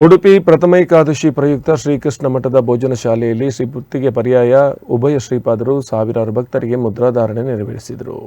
ಉಡುಪಿ ಪ್ರಥಮೈಕಾದಶಿ ಪ್ರಯುಕ್ತ ಶ್ರೀಕೃಷ್ಣ ಮಠದ ಭೋಜನ ಶಾಲೆಯಲ್ಲಿ ಶ್ರೀ ಬುತ್ತಿಗೆ ಪರ್ಯಾಯ ಉಭಯ ಶ್ರೀಪಾದರು ಸಾವಿರಾರು ಭಕ್ತರಿಗೆ ಮುದ್ರಾಧಾರಣೆ ನೆರವೇರಿಸಿದರು.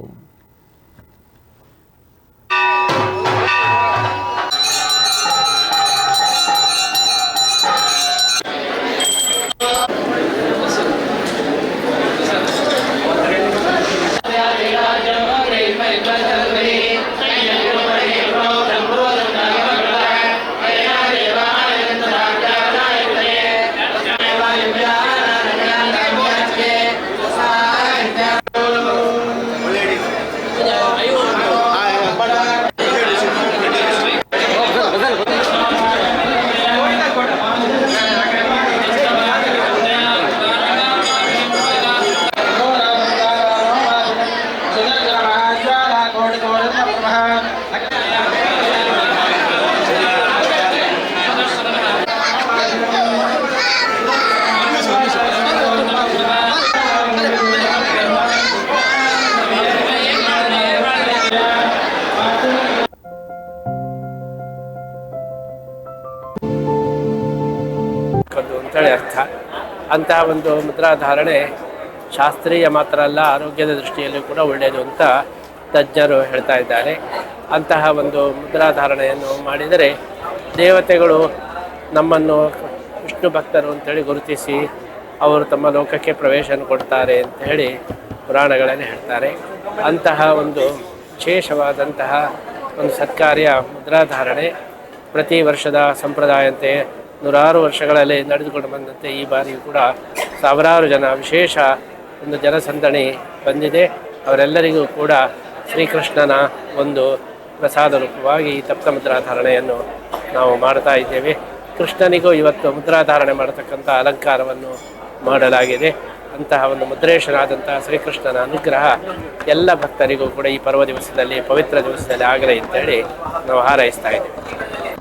ಅಂತೇಳಿ ಅರ್ಥ. ಅಂತಹ ಒಂದು ಮುದ್ರಾಧಾರಣೆ ಶಾಸ್ತ್ರೀಯ ಮಾತ್ರ ಅಲ್ಲ, ಆರೋಗ್ಯದ ದೃಷ್ಟಿಯಲ್ಲೂ ಕೂಡ ಒಳ್ಳೆಯದು ಅಂತ ತಜ್ಞರು ಹೇಳ್ತಾ ಇದ್ದಾರೆ. ಅಂತಹ ಒಂದು ಮುದ್ರಾಧಾರಣೆಯನ್ನು ಮಾಡಿದರೆ ದೇವತೆಗಳು ನಮ್ಮನ್ನು ವಿಷ್ಣು ಭಕ್ತರು ಅಂತೇಳಿ ಗುರುತಿಸಿ ಅವರು ತಮ್ಮ ಲೋಕಕ್ಕೆ ಪ್ರವೇಶನ ಕೊಡ್ತಾರೆ ಅಂತ ಹೇಳಿ ಪುರಾಣಗಳಲ್ಲಿ ಹೇಳ್ತಾರೆ. ಅಂತಹ ಒಂದು ವಿಶೇಷವಾದಂತಹ ಒಂದು ಸತ್ಕಾರ್ಯ ಮುದ್ರಾಧಾರಣೆ ಪ್ರತಿ ವರ್ಷದ ಸಂಪ್ರದಾಯಂತೆ ನೂರಾರು ವರ್ಷಗಳಲ್ಲಿ ನಡೆದುಕೊಂಡು ಬಂದಂತೆ ಈ ಬಾರಿಯೂ ಕೂಡ ಸಾವಿರಾರು ಜನ ವಿಶೇಷ ಒಂದು ಜನಸಂದಣಿ ಬಂದಿದೆ. ಅವರೆಲ್ಲರಿಗೂ ಕೂಡ ಶ್ರೀಕೃಷ್ಣನ ಒಂದು ಪ್ರಸಾದ ರೂಪವಾಗಿ ಈ ತಪ್ತ ಮುದ್ರಾಧಾರಣೆಯನ್ನು ನಾವು ಮಾಡ್ತಾ ಇದ್ದೇವೆ. ಕೃಷ್ಣನಿಗೂ ಇವತ್ತು ಮುದ್ರಾಧಾರಣೆ ಮಾಡತಕ್ಕಂಥ ಅಲಂಕಾರವನ್ನು ಮಾಡಲಾಗಿದೆ. ಅಂತಹ ಒಂದು ಮುದ್ರೇಶನಾದಂತಹ ಶ್ರೀಕೃಷ್ಣನ ಅನುಗ್ರಹ ಎಲ್ಲ ಭಕ್ತರಿಗೂ ಕೂಡ ಈ ಪರ್ವ ದಿವಸದಲ್ಲಿ, ಪವಿತ್ರ ದಿವಸದಲ್ಲಿ ಆಗಲಿ ಅಂತೇಳಿ ನಾವು ಹಾರೈಸ್ತಾ ಇದ್ದೇವೆ.